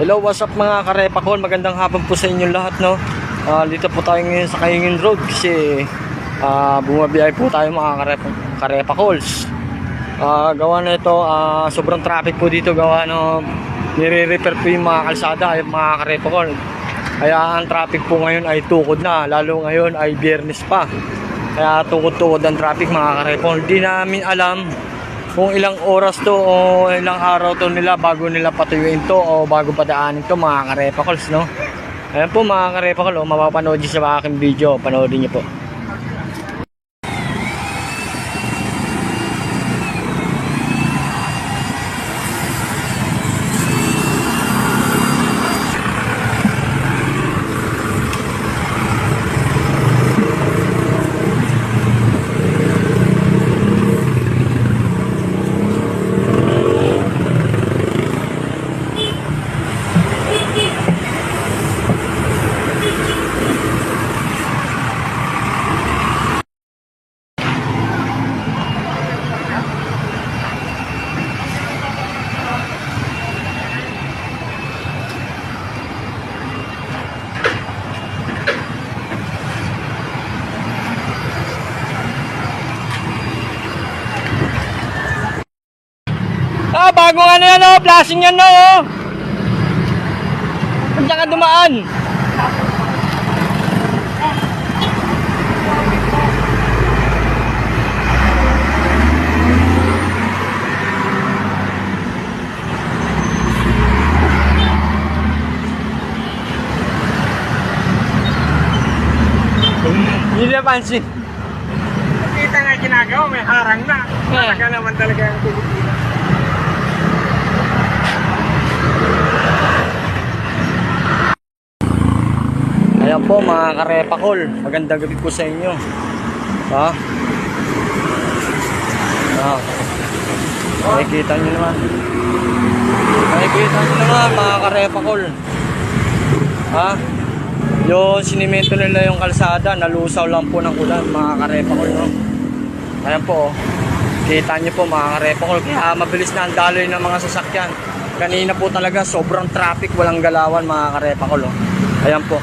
Hello, what's up mga karepakol? Magandang hapon po sa inyo lahat, no? Ah, dito po tayo ngayon sa Kahingin Road kasi ah bumabiyahe po tayo mga karep karepakols. Ah, gawa na ito, ah, sobrang traffic po dito gawa no nire-repair po yung mga kalsada, yung mga karepakol. Kaya ang traffic po ngayon ay tukod na, lalo ngayon ay biyernes pa. Kaya tukod-tukod ang traffic mga karepakol. Di namin alam kung ilang oras to o ilang araw to nila bago nila patuyuin to o bago padaanin to mga karepakols no? Ayan po mga karepakol o mapapanood nyo sa aking video. Panoodin nyo po ah bago ano yan oh flashing yan no oh Diyan ka dumaan Hindi na pansin. Kita nga ginagawa, may harang na. Talaga naman talaga ang Pilipinas. Ayan po mga karepakol, magandang gabi po sa inyo. Ha? Ah. Nakikita nyo naman. Nakikita nyo naman mga karepakol. Ha? Yung sinimento nila yung kalsada, nalusaw lang po ng ulan mga karepakol. No? Ayan po. oh. Kita nyo po mga karepakol. Kaya mabilis na ang daloy ng mga sasakyan. Kanina po talaga sobrang traffic, walang galawan mga karepakol. Oh. Ayan po.